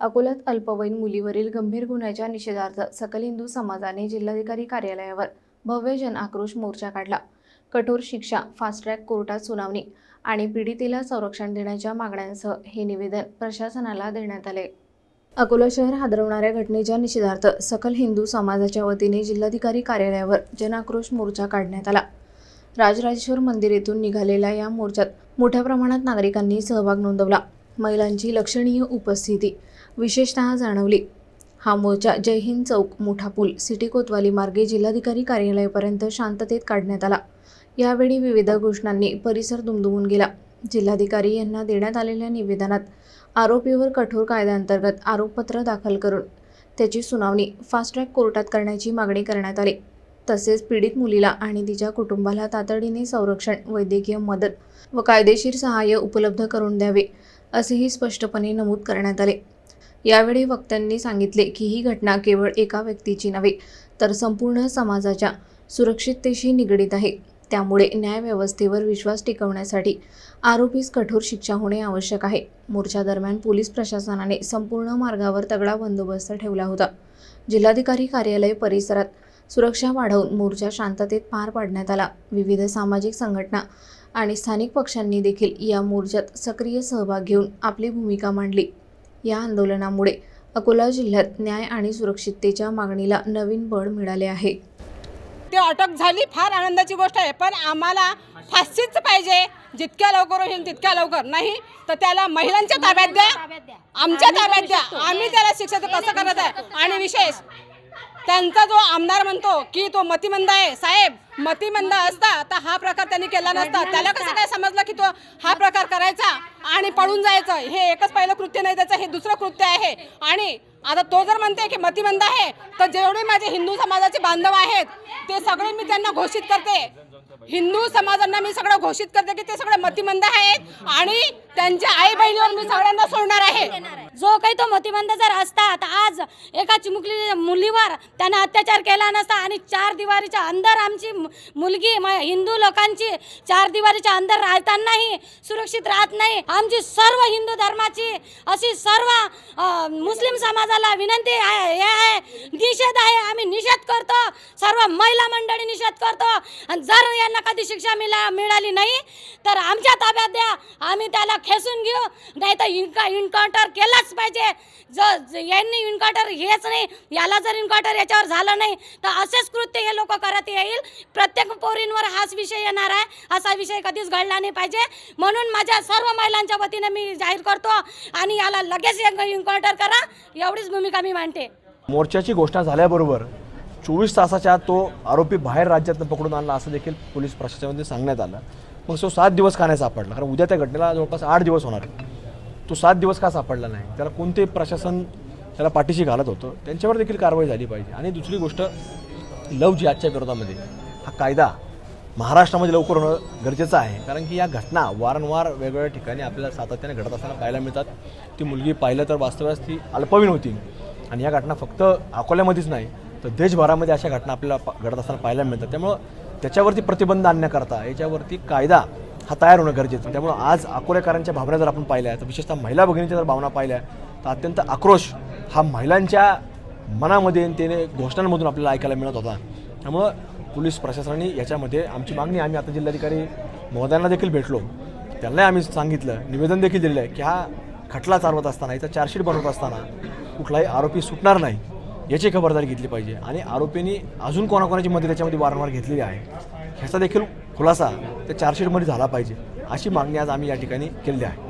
अकोल्यात अल्पवयीन मुलीवरील गंभीर गुन्ह्याच्या निषेधार्थ सकल हिंदू समाजाने जिल्हाधिकारी कार्यालयावर भव्य जन आक्रोश मोर्चा काढला. कठोर शिक्षा फास्ट ट्रॅक कोर्टात सुनावणी आणि पीडितेला संरक्षण देण्याच्या मागण्यांसह हे निवेदन प्रशासनाला देण्यात आले. अकोला शहर हादरवणाऱ्या घटनेच्या निषेधार्थ सकल हिंदू समाजाच्या वतीने जिल्हाधिकारी कार्यालयावर जनाक्रोश मोर्चा काढण्यात आला. राजराजेश्वर मंदिर येथून निघालेल्या या मोर्चात मोठ्या प्रमाणात नागरिकांनी सहभाग नोंदवला. महिलांची लक्षणीय उपस्थिती विशेषतः जाणवली. हा मोर्चा जय हिंद चौक मोठा पूल सिटी कोतवाली मार्गे जिल्हाधिकारी कार्यालयापर्यंत शांततेत काढण्यात आला. यावेळी विविध घोषणांनी परिसर दुमदुमून गेला. जिल्हाधिकारी यांना देण्यात आलेल्या निवेदनात आरोपीवर कठोर कायद्याअंतर्गत आरोपपत्र दाखल करून त्याची सुनावणी फास्ट ट्रॅक कोर्टात करण्याची मागणी करण्यात आली. तसेच पीडित मुलीला आणि तिच्या कुटुंबाला तातडीने संरक्षण वैद्यकीय मदत व कायदेशीर सहाय्य उपलब्ध करून द्यावे असेही स्पष्टपणे नमूद करण्यात आले. यावेळी वक्त्यांनी सांगितले की ही घटना केवळ एका व्यक्तीची नव्हे तर संपूर्ण समाजाच्या सुरक्षिततेशी निगडीत आहे. त्यामुळे न्यायव्यवस्थेवर विश्वास टिकवण्यासाठी आरोपीस कठोर शिक्षा होणे आवश्यक आहे. मोर्चा दरम्यान पोलीस प्रशासनाने संपूर्ण मार्गावर तगडा बंदोबस्त ठेवला होता. जिल्हाधिकारी कार्यालय परिसरात सुरक्षा वाढवून मोर्चा शांततेत पार पाडण्यात आला. विविध सामाजिक संघटना आणि स्थानिक पक्षांनी देखील या मोर्चात सक्रिय सहभाग घेऊन आपली भूमिका मांडली. या आंदोलनामुळे अकोला जिल्ह्यात न्याय आणि सुरक्षिततेच्या मागणीला नवीन बळ मिळाले आहे. ते अटक झाली फार आनंदाची गोष्ट आहे पण आम्हाला फाशीच पाहिजे. जितक्या लवकर होईल तितक्या लवकर नाही तर त्याला महिलांच्या ताब्यात द्या आमच्या ताब्यात द्या. आम्ही त्याला शिक्षा कसं करत आहे? आणि विशेष त्यांचा जो आमदार म्हणतो की तो मतिमंद आहे साहेब मतिमंद असता तर हा प्रकार त्यांनी केला नसता. त्याला कसं काय समजलं की तो हा प्रकार करायचा आणि पळून जायचं? हे एकच पहिलं कृत्य नाही त्याचं हे दुसरं कृत्य आहे. आणि आता तो जर म्हणते की मतिमंद आहे तर जेवढे माझे हिंदू समाजाचे बांधव आहेत ते सगळे मी त्यांना घोषित करते. हिंदू समाजांना मी सगळं घोषित करते की ते सगळे मतिमंद आहेत आणि त्यांच्या आई बहिणीवर मी सगळ्यांना सोडणार आहे. जो काही तो मतिमंद जर असता तर आज एका चिमुकली मुलीवर त्यानं अत्याचार केला नसता आणि चार दिवारीच्या अंदर आमची मुलगी म- हिंदू लोकांची चार दिवारीच्या अंदर राहतानाही सुरक्षित राहत नाही. आमची सर्व हिंदू धर्माची अशी सर्व मुस्लिम समाजाला विनंती आहे हे आहे निषेध आहे. आम्ही निषेध करतो सर्व महिला मंडळी निषेध करतो. आणि जर यांना कधी शिक्षा मिळा मिळाली नाही तर आमच्या ताब्यात द्या. आम्ही त्याला खेचून घेऊ. नाही तर इन्का इन्काउंटर केलाच पाहिजे. ज यांनी इन्काउंटर हेच नाही याला जर इन्काउंटर याच्यावर झालं नाही तर असेच कृत्य हे लोक करत येईल. प्रत्येक पोरींवर हाच विषय येणार आहे. असा विषय कधीच घडला नाही पाहिजे. म्हणून माझ्या सर्व महिलांच्या वतीने मी जाहीर करतो आणि याला लगेच इन्काउंटर करा. एवढीच भूमिका मी मांडते. मोर्चाची घोषणा झाल्याबरोबर चोवीस तासाच्या तो आरोपी बाहेर राज्यातनं पकडून आणला असं देखील पोलीस प्रशासनामध्ये सांगण्यात आलं. मग तो सात दिवस खाण्यात सापडला? कारण उद्या त्या घटनेला जवळपास आठ दिवस होणार आहे तो सात दिवस का सापडला नाही? त्याला कोणते प्रशासन त्याला पाठीशी घालत होतं? त्यांच्यावर देखील कारवाई झाली पाहिजे. आणि दुसरी गोष्ट लव आजच्या विरोधामध्ये हा कायदा महाराष्ट्रामध्ये लवकर होणं गरजेचं आहे. कारण की या घटना वारंवार वेगवेगळ्या ठिकाणी आपल्याला सातत्याने घडत असताना पाहायला मिळतात. ती मुलगी पाहिलं तर वास्तव्यास ती अल्पवीन होती. आणि या घटना फक्त अकोल्यामध्येच नाही तर देशभरामध्ये अशा घटना आपल्याला घडत असताना पाहायला मिळतात. त्यामुळं त्याच्यावरती प्रतिबंध आणण्याकरता याच्यावरती कायदा हा तयार होणं गरजेचं आहे. त्यामुळं आज अकोलेकरांच्या भावना जर आपण पाहिल्या तर विशेषतः महिला भगिनीच्या जर भावना पाहिल्या तर अत्यंत आक्रोश हा महिलांच्या मनामध्ये त्याने घोषणांमधून आपल्याला ऐकायला मिळत होता. त्यामुळं पोलीस प्रशासनाने याच्यामध्ये आमची मागणी आम्ही आता जिल्हाधिकारी महोदयांना देखील भेटलो. त्यांनाही आम्ही सांगितलं निवेदन देखील दिलेलं आहे की हा खटला चालवत असताना याचा चार्जशीट बनवत असताना कुठलाही आरोपी सुटणार नाही. याची खबरदारी घेतली पाहिजे. आणि आरोपींनी अजून कोणाकोणाची मदत याच्यामध्ये वारंवार घेतलेली आहे ह्याचा देखील खुलासा त्या चार्जशीटमध्ये झाला पाहिजे. अशी मागणी आज आम्ही या ठिकाणी केलेली आहे.